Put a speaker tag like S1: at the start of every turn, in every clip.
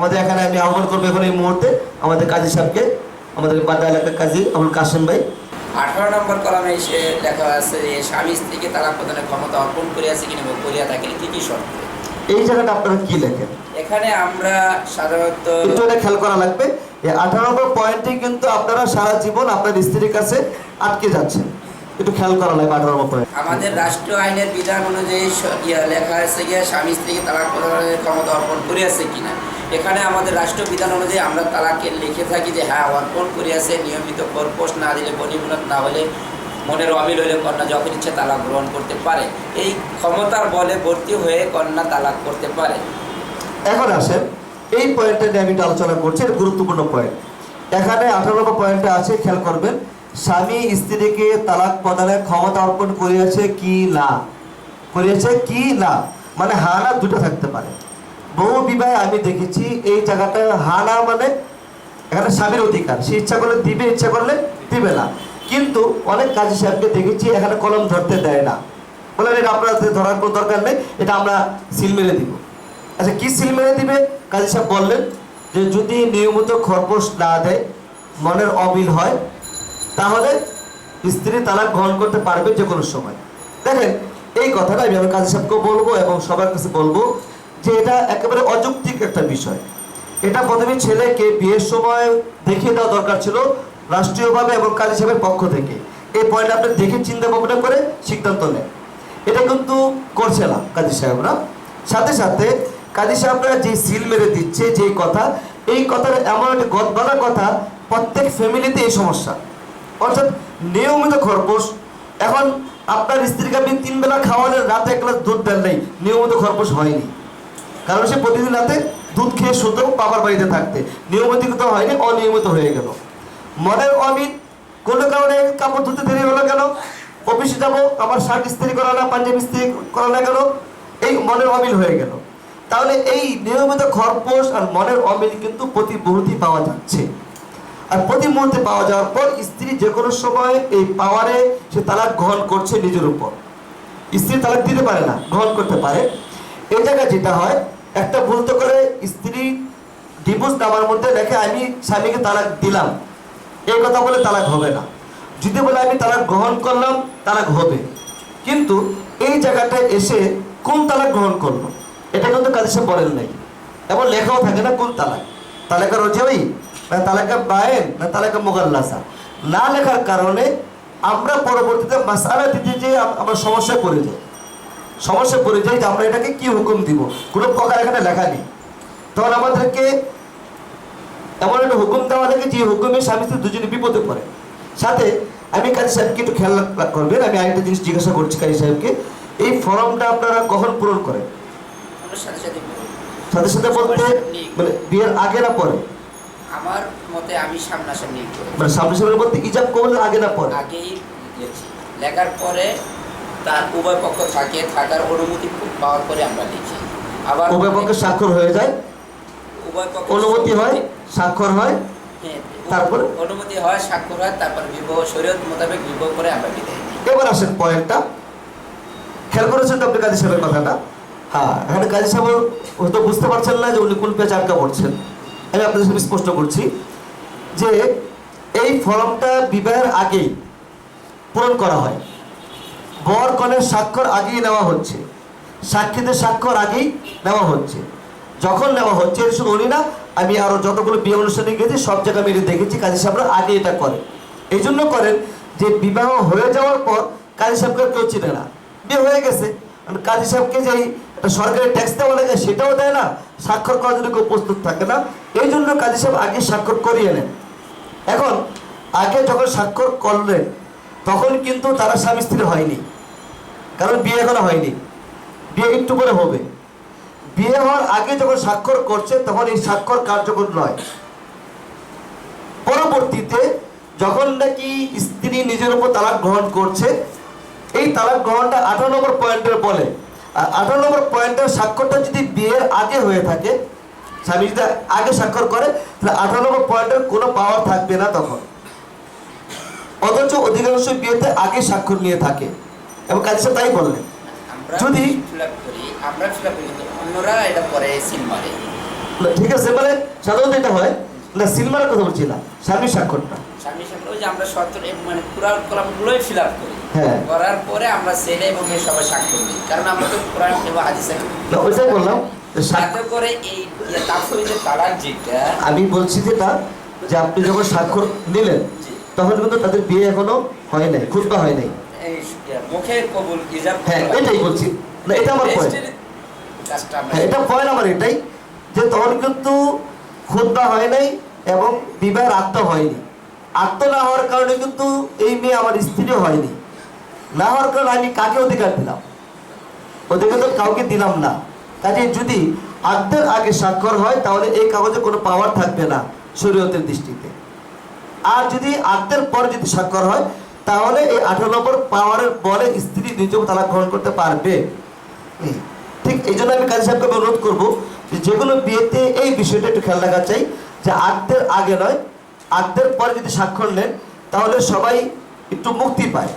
S1: আমাদের এখানে আমি আহ্বান করব এখন এই মুহূর্তে আমাদের কাজী সাহেবকে আমাদের বাড্ডা এলাকার কাজী আবুল কাসেম ভাই।
S2: আঠারো নম্বর কলামে এসে লেখা আছে যে স্বামী স্ত্রীকে প্রদানের ক্ষমতা অর্পণ করিয়াছে করিয়া থাকিলে কি কি শর্ত?
S1: এই জায়গাটা আপনারা কি লেখেন?
S2: এখানে আমরা সাধারণত
S1: একটু এটা খেয়াল করা লাগবে এই আঠারো নম্বর পয়েন্টে কিন্তু আপনারা সারা জীবন আপনার স্ত্রীর কাছে আটকে যাচ্ছেন। একটু খেয়াল করা লাগবে আঠারো নম্বর পয়েন্ট।
S2: আমাদের রাষ্ট্রীয় আইনের বিধান অনুযায়ী লেখা আছে গিয়া স্বামী স্ত্রীকে তালাক প্রদানের ক্ষমতা অর্পণ করিয়াছে কিনা। এখানে আমাদের রাষ্ট্রীয় বিধান অনুযায়ী আমরা তালাকে লিখে থাকি যে হ্যাঁ অর্পণ করিয়াছে, নিয়মিত খরপোষ না দিলে বনিবুনত না হলে মনের অমিল হলে কন্যা যখন ইচ্ছে তালাক গ্রহণ করতে পারে। এই ক্ষমতার বলে ভর্তি হয়ে কন্যা তালাক করতে পারে।
S1: এখন আসেন, এই পয়েন্টটা নিয়ে আমি আলোচনা করছি, এটা গুরুত্বপূর্ণ পয়েন্ট এখানে আঠারো নম্বর পয়েন্টে আছে, খেয়াল করবেন, স্বামী স্ত্রীকে তালাক প্রদানের ক্ষমতা অর্পণ করিয়াছে কি না? করিয়াছে কি না? মানে হা না দুটো থাকতে পারে। বহু বিবাহে আমি দেখেছি এই জায়গাটা হা না মানে এখানে স্বামীর অধিকার। সে ইচ্ছা করলে দিবে, ইচ্ছা করলে দিবে না। কিন্তু অনেক কাজী সাহেবকে দেখেছি এখানে কলম ধরতে দেয় না। বলেন এটা আপনাদের ধরার কোনো দরকার নেই, এটা আমরা সিল মেরে দিব। আচ্ছা কি সিল মেরে দিবে? কাজী সাহেব বললেন যে, যদি নিয়মিত খরপোশ না দেয়, মনের অমিল হয়, তাহলে স্ত্রী তালাক গ্রহণ করতে পারবে যে কোনো সময়। দেখেন, এই কথাটা আমি আমার কাজী সাহেবকেও বলব এবং সবার কাছে বলব যে এটা একেবারে অযৌক্তিক একটা বিষয়। এটা প্রথমে ছেলেকে বিয়ের সময় দেখিয়ে দেওয়া দরকার ছিল রাষ্ট্রীয়ভাবে এবং কাজী সাহেবের পক্ষ থেকে। এই পয়েন্ট আপনি দেখে চিন্তা ভাবনা করে সিদ্ধান্ত নেন। এটা কিন্তু করছে না কাজী সাহেবরা। সাথে সাথে কাজী সাহেবরা যে সিল মেরে দিচ্ছে, যে কথা, এই কথার এমন একটা গদবাধা কথা, প্রত্যেক ফ্যামিলিতে এই সমস্যা। অর্থাৎ নিয়মিত খরগোশ, এখন আপনার স্ত্রীকে আপনি তিন বেলা খাওয়ালেন, রাতে এক গ্লাস দুধ দেন নেই, নিয়মিত খরগোশ হয়নি। কারণ সে প্রতিদিন রাতে দুধ খেয়ে শুধু বাবার বাড়িতে থাকতে। নিয়মিত হয়নি, অনিয়মিত হয়ে গেল। মনের অমিত, কোনো কারণে কাপড় ধুতে দেরি হলো কেন? অফিসে যাব আমার শার্ট ইস্ত্রি করা না, পাঞ্জাবি ইস্ত্রি করা না কেন? এই মনের অমিল হয়ে গেল। তাহলে এই নিয়মিত খরপোশ আর মনের অমিল কিন্তু প্রতি মুহূর্তে পাওয়া যাচ্ছে। আর প্রতি মুহূর্তে পাওয়া যাওয়ার পর স্ত্রী যে কোনো সময় এই পাওয়ারে সে তালাক গ্রহণ করছে নিজের উপর। স্ত্রী তালাক দিতে পারে না, গ্রহণ করতে পারে। এই জায়গায় যেটা হয়। একটা ভুল তো করে স্ত্রী ডিভোর্স নামার মধ্যে দেখে আমি স্বামীকে তালাক দিলাম। এই কথা বলে তালাক হবে না। যদি বলে আমি তালাক গ্রহণ করলাম, তালাক হবে। কিন্তু এই জায়গাটায় এসে কোন তালাক গ্রহণ করল? এটা কিন্তু কাজে সে বলেন নাই। এমন লেখাও থাকে না কোন তালাক। তালাকা রোজাই না তালাকা বায়েন না তালাকা মোগাল্লাসা। না লেখার কারণে আমরা পরবর্তীতে মাসালা দিতে যে আমরা সমস্যায় পড়ে যাই। সমস্যায় পড়ে যাই যে আমরা এটাকে কি হুকুম দিব? কোনো প্রকার এখানে লেখা নেই। তখন আমাদেরকে এমন একটা হুকুম দেওয়া থাকে যে হুকুমে স্বামী স্ত্রী দুজনে বিপদে পড়ে। সাথে আমি কাজী সাহেবকে একটু খেয়াল করবেন। আমি আরেকটা জিনিস জিজ্ঞাসা করছি কাজী সাহেবকে। এই ফর্মটা আপনারা কখন পূরণ করেন?
S2: সাথে সাথে বলি।
S1: সাথে সাথে বলতে মানে বিয়ের আগে না পরে?
S2: আমার মতে আমি সামনাসামনি
S1: মানে সামনে সামনে বলতে ইজাব কবলের আগে না পরে?
S2: আগেই লিখি লেখার পরে তার উভয় পক্ষ থাকে থাকার অনুমতি পাওয়ার পরে আমরা লিখি আবার
S1: উভয় পক্ষে স্বাক্ষর হয়ে যায়?
S2: উভয় পক্ষ
S1: অনুমতি হয়? স্বাক্ষর হয়।
S2: হ্যাঁ,
S1: তারপরে?
S2: অনুমতি হয় স্বাক্ষর হয় তারপর বিবাহ শরীয়ত মোতাবেক বিবাহ করে আমরা বিদায়
S1: এবার আসেন পয়েন্টটা। খেয়াল করেছেন তো আপনি কাজী সাহেবের কথাটা? হ্যাঁ এখানে কাজী সাহেব হয়তো বুঝতে পারছেন না যে উনি কোন পেজ আটকা পড়ছেন। আমি আপনাদের সাথে স্পষ্ট করছি যে এই ফর্মটা বিবাহের আগেই পূরণ করা হয়। বর কনের স্বাক্ষর আগেই নেওয়া হচ্ছে। সাক্ষীদের স্বাক্ষর আগেই নেওয়া হচ্ছে। যখন নেওয়া হচ্ছে এটা শুধু উনি না, আমি আরও যতগুলো বিয়ে অনুষ্ঠানে গেছি সব জায়গায় আমি দেখেছি, কাজী সাহেবরা আগে এটা করে এই জন্য করেন যে বিবাহ হয়ে যাওয়ার পর কাজী সাহেবকে কেউ চিনে না। বিয়ে হয়ে গেছে। কাজী সাহেবকে যে একটা সরকারি ট্যাক্স দেওয়া লাগে, সেটাও দেয় না। স্বাক্ষর করার জন্য কেউ প্রস্তুত থাকে না। এই জন্য কাজী সাহেব আগে স্বাক্ষর করিয়ে নেন। এখন, আগে যখন স্বাক্ষর করলেন তখন কিন্তু তারা স্বামী স্ত্রী হয়নি। কারণ বিয়ে এখনও হয়নি। বিয়ে একটু করে হবে। বিয়ে হওয়ার আগে যখন স্বাক্ষর করছে, তখন এই স্বাক্ষর কার্যকর নয়। পরবর্তীতে যখন নাকি স্ত্রী নিজের উপর তালাক গ্রহণ করছে, এই তালাক গ্রহণটা আঠারো নম্বর পয়েন্টের বলে। আর আঠারো নম্বর পয়েন্টের স্বাক্ষরটা যদি বিয়ের আগে হয়ে থাকে, স্বামী যদি আগে স্বাক্ষর করে, তাহলে আঠারো নম্বর পয়েন্টের কোনো পাওয়ার থাকবে না তখন। অথচ অধিকাংশ বিয়েতে আগে স্বাক্ষর নিয়ে থাকে। এবং কাজী সাহেব তাই বললেন। যদি- ঠিক আছে মানে সাধারণত এটা হয়। না সিনেমার কথা বলছি না স্বামীর স্বাক্ষরটা।
S2: স্বামী যে আমরা মানে কলামগুলোই ফিল আপ করি।
S1: হ্যাঁ।
S2: করার পরে আমরা ছেলে এবং মেয়ে সবাই স্বাক্ষর দিই কারণ আমরা তো কোরআন এবং হাদিসে
S1: না ওইটাই বললাম যে স্বাক্ষ-
S2: যাতে করে এই ইয়ে তালাক যেটা
S1: আমি বলছি যেটা যে আপনি যখন স্বাক্ষর নিলেন তখন কিন্তু তাদের বিয়ে এখনও হয় নাই খুতবা হয় নাই। হ্যাঁ এটাই বলছি। না এটা আমার পয়েন্ট হ্যাঁ এটা পয়েন্ট আমার এটাই যে তখন কিন্তু খুতবা হয় নাই এবং বিবাহের আত্ম হয়নি। আত্ম না হওয়ার কারণে কিন্তু এই মেয়ে আমার স্ত্রীও হয়নি। না হওয়ার কারণে আমি কাকে অধিকার দিলাম? অধিকার তো কাউকে দিলাম না। কাজে যদি আর্ধের আগে স্বাক্ষর হয় তাহলে এই কাগজে কোনো পাওয়ার থাকবে না শরীয়তের দৃষ্টিতে। আর যদি আর্ধের পর যদি স্বাক্ষর হয়, তাহলে এই আঠারো নম্বর পাওয়ারের বলে স্ত্রী নিজেও তালাক গ্রহণ করতে পারবে। ঠিক এই জন্য আমি কাজী সাহেবকে অনুরোধ করব যেগুলো বিয়েতে এই বিষয়টা একটু খেয়াল রাখা চাই, যে আর্ধের আগে নয় আর্ধের পরে যদি স্বাক্ষর নেন, তাহলে সবাই একটু মুক্তি পায়।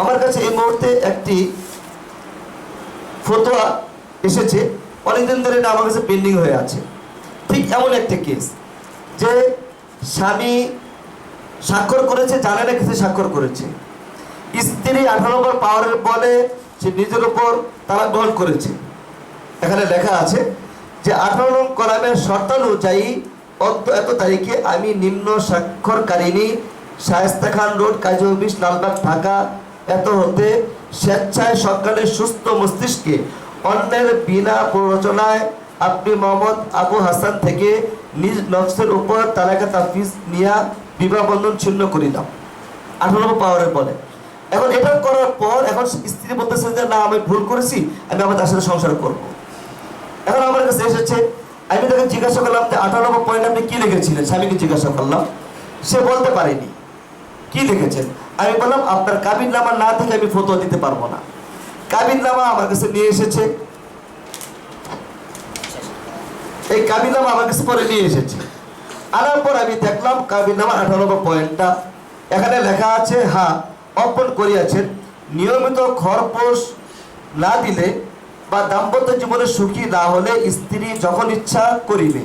S1: আমার কাছে এই মুহূর্তে একটি ফতোয়া এসেছে, অনেকদিন ধরে এটা আমার কাছে পেন্ডিং হয়ে আছে। ঠিক এমন একটা কেস যে স্বামী স্বাক্ষর করেছে জানে না কিছু স্বাক্ষর করেছে। স্ত্রী আঠারো নম্বর পাওয়ারের বলে সে নিজের উপর তারা গ্রহণ করেছে। এখানে লেখা আছে যে আঠারো নং কলামের শর্তানুযায়ী অদ্য এত তারিখে আমি নিম্ন স্বাক্ষরকারিণী, শায়েস্তা খান রোড, কাজী অফিস, লালবাগ, ঢাকা, এত হতে স্বেচ্ছায় সকালে সুস্থ মস্তিষ্কে অন্যের বিনা প্ররোচনায় আপনি মোহাম্মদ আবু হাসান থেকে নিজ নকশের উপর তালাকা তাফিজ নিয়া বিবাহ বন্ধন ছিন্ন করিলাম। আঠারো নম্বর পাওয়ারের বলে, এখন এটা করার পর এখন স্ত্রী বলতেছে যে, না, আমি ভুল করেছি, আমি আমার তার সাথে সংসার করব। এখন আমার কাছে এসেছে, আমি তাকে জিজ্ঞাসা করলাম যে, আঠারো নম্বর পয়েন্ট আপনি কি লিখেছিলেন? স্বামীকে জিজ্ঞাসা করলাম, সে বলতে পারেনি। কি লিখেছেন? আমি বললাম, আপনার কাবিন নামা না থেকে আমি ফতোয়া দিতে পারব না। কাবিন নামা আমার কাছে নিয়ে এসেছে। এই কাবিনামা আমার কাছে পরে নিয়ে এসেছে। আনার পর আমি দেখলাম কাবিনামা আঠারো নম্বর পয়েন্টটা। এখানে লেখা আছে, হা, অর্পণ করিয়াছেন, নিয়মিত খরপোশ না দিলে বা দাম্পত্য জীবনে সুখী না হলে স্ত্রী যখন ইচ্ছা করিবে।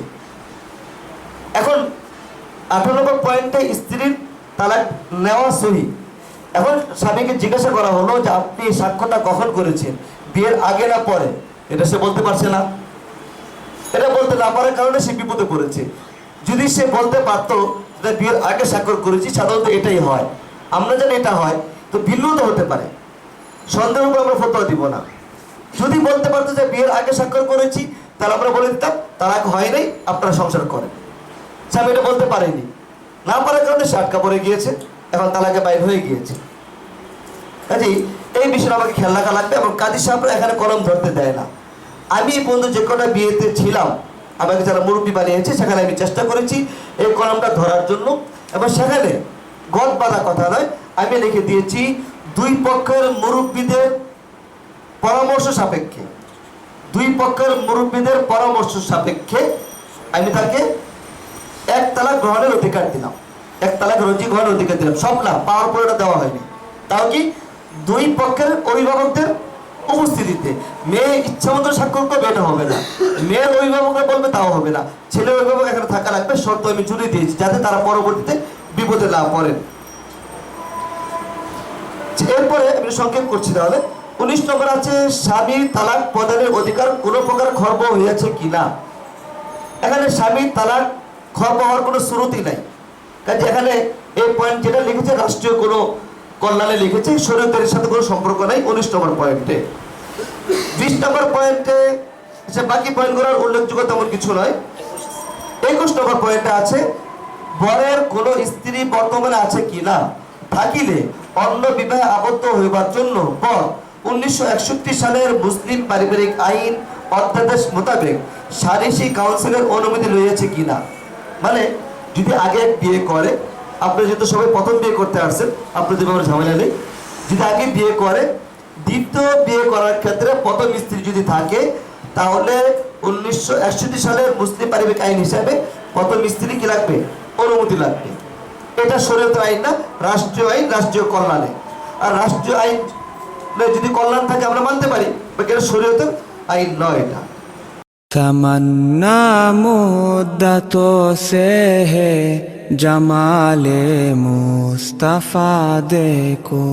S1: এখন আঠারো পয়েন্টে স্ত্রীর তালাক নেওয়া সহি। এখন স্বামীকে জিজ্ঞাসা করা হলো যে, আপনি সাক্ষ্যটা কখন করেছেন? বিয়ের আগে না পরে? এটা সে বলতে পারছে না। এটা বলতে না পারার কারণে সে বিপদে পড়েছে। যদি সে বলতে পারতো যে বিয়ের আগে স্বাক্ষর করেছি, সাধারণত এটাই হয়। আমরা জানি এটা হয়, তো ভিন্ন তো হতে পারে। সন্দেহের উপর আমরা ফতোয়া দিব না। যদি বলতে পারতো যে বিয়ের আগে স্বাক্ষর করেছি, তাহলে আমরা বলে দিতাম তালাক হয় নাই, আপনারা সংসার করেন। স্বামী এটা বলতে পারেনি। না পারার কারণে সে আটকা পড়ে গিয়েছে, এখন তালাকে বাইর হয়ে গিয়েছে। কাজেই এই বিষয়ে আমাকে খেয়াল রাখা লাগবে এবং কাজী সাহেবরা এখানে কলম ধরতে দেয় না। আমি এই বন্ধু যে কটা বিয়েতে ছিলাম আমাকে যারা মুরব্বী বানিয়েছে, সেখানে আমি চেষ্টা করেছি এই কলমটা ধরার জন্য। এবং সেখানে গদ বাঁধা কথা নয়, আমি লিখে দিয়েছি, দুই পক্ষের মুরব্বীদের পরামর্শ সাপেক্ষে। দুই পক্ষের মুরব্বীদের পরামর্শ সাপেক্ষে আমি তাকে এক তালাক গ্রহণের অধিকার দিলাম। এক তালাক রজি গ্রহণের অধিকার দিলাম। সব না, পাওয়ার পর দেওয়া হয়নি। তাও কি? দুই পক্ষের অভিভাবকদের উপস্থিতিতে মেয়ে ইচ্ছা মতো স্বাক্ষর করবে এটা হবে না। মেয়ের অভিভাবকরা বলবে তাও হবে না। ছেলের অভিভাবক এখানে থাকা লাগবে, শর্ত আমি জুড়ে দিয়েছি যাতে তারা পরবর্তীতে বিপদে না পড়েন। এরপরে আমি সংক্ষেপ করছি তাহলে। উনিশ নম্বর আছে, স্বামী তালাক প্রদানের অধিকার কোনো প্রকার খর্ব হইয়াছে কিনা এখানে স্বামী তালাক খর্ব হওয়ার কোনো শ্রুতি নাই। কাজে এখানে এই পয়েন্ট যেটা লিখেছে, রাষ্ট্রীয় কোনো কল্যাণে লিখেছে, শরীয়তের সাথে কোনো সম্পর্ক নাই, উনিশ নম্বর পয়েন্টে বিশ নম্বর পয়েন্টে সে বাকি পয়েন্টগুলোর উল্লেখযোগ্য তেমন কিছু নয়। একুশ নম্বর পয়েন্টে আছে, বরের কোন স্ত্রী বর্তমানে আছে কিনা থাকিলে অন্য বিবাহে আবদ্ধ হইবার জন্য পর উনিশশো একষট্টি সালের মুসলিম পারিবারিক আইন অধ্যাদেশ মোতাবেক সালিসি কাউন্সিলের অনুমতি লইয়াছে কিনা মানে যদি আগে বিয়ে করে, আপনি যেহেতু সবাই প্রথম বিয়ে করতে আসছেন আপনাদের ব্যাপারে ঝামেলা নেই। যদি আগে বিয়ে করে দ্বিতীয় বিয়ে করার ক্ষেত্রে প্রথম স্ত্রী যদি থাকে, তাহলে উনিশশো একষট্টি সালের মুসলিম পারিবারিক আইন হিসাবে প্রথম স্ত্রী কি লাগবে? অনুমতি লাগবে। এটা শরীয়ত আইন না, রাষ্ট্রীয় আইন, রাষ্ট্রীয় কল্যাণে। আর রাষ্ট্রীয় আইন যদি কল্যাণ থাকে, আমরা মানতে পারি এটা শরীয়ত আইন নয় এটা।
S3: تمنا مدتوں سے ہے جمال مصطفیٰ دیکھو